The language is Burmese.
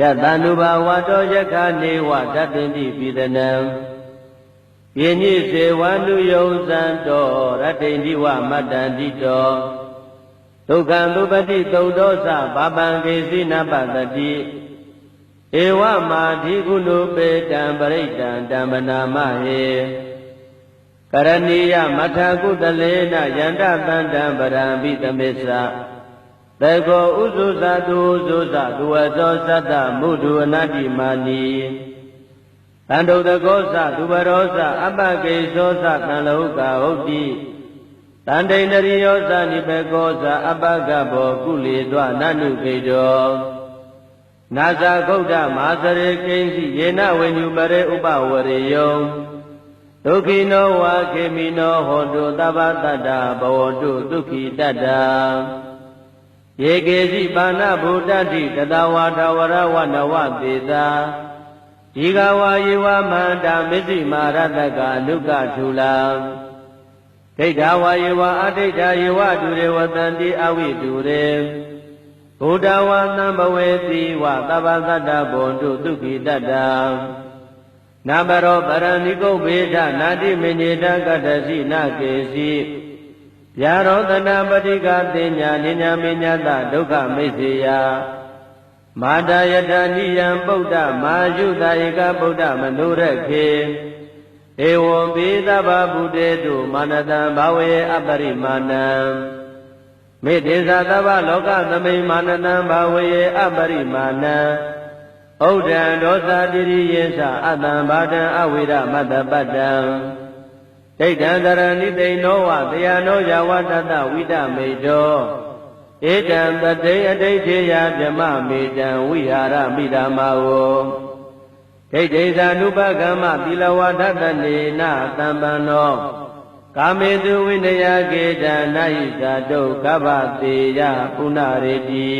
ယတန္တုဘာဝတောယက္ခနေဝတတ္တင်တိပိဒနံယင်းညိစေဝန္တုယုံဇံတောရတ္တိန္တိဝမတ္တန္တိတောဒုက္ခံသုပတိသုတ်သောသဘာပံကေစိနပတတိဧဝမာဓိကုဏုပေတံပရိတံတမ္ပနာမဟေကရဏီယမထကုတလေနယန္တတန္တံပရံပိသမေသ သေကောဥဇုဇတုဥဇုဇသူဝသောသတ္တမုဒုအနတ္တိမာနီတန္တုတကောသသူဘရောသအပကေသောသတံလောကဟုတ်တိတန္တိန္ဒရိယောသနိပကောသအပကဘောကုလေသောနနုခေတောနာဇာဂௌဒမာသရေကိဉ္စီယေနဝိညုပရေဥပဝရေယောဒုက္ခိနောဝါခေမိနောဟောတုသဗ္ဗတတ္တဘဝတုဒုက္ခိတတ္တ ယေကေစီပါဏဗုဒ္ဓတိတတဝါထဝရဝနဝသေသာဒီကဝါယေဝမန္တာမစ္စည်းမာရတကအနုကထူလာဒိဋ္ဌဝါယေဝအဋိဋ္ဌယေဝဒုရေဝတန္တိအဝိဒုရေဘုဒ္ဓဝါသံဘဝေတိဝသဗ္ဗသတ္တဘုံတုဒုက္ခိတတ္တနာမရောပရဏိကုဗေဒနာတိမညေတကတ္တစီနာကေစီ ဗျာရောတနာပတိကတင်ညာနိညာမညတဒုက္ခမိစေယမာတာယတနိယံပုဒ္ဓမာယုတာယကဗုဒ္ဓမနုရခေဧဝံပိသဗ္ဗဗုတေတုမာနတံဘာဝေအပရိမာဏံမေတ္တေသသဗ္ဗလောကသမိမာနတံဘာဝေအပရိမာဏံဩဒံဒောသတိရိယေသအတံဘာတံအဝိရမတ္တပတ္တံ ဒိဋ္ဌံတရဏိသိဏောဝတရားနောယဝတတဝိတမေတောဧတံတတိအဋိဋ္ဌေယဗြမမေတံဝိဟာရမိဓမ္မာဝဒိဋ္ဌိသာနုပကမ္မသီလဝါဒတနေနတံပန္နောကာမေတုဝိနယကေတနာဟိသာတုကဗ္ဗတေယပုဏ္ဏရေတိ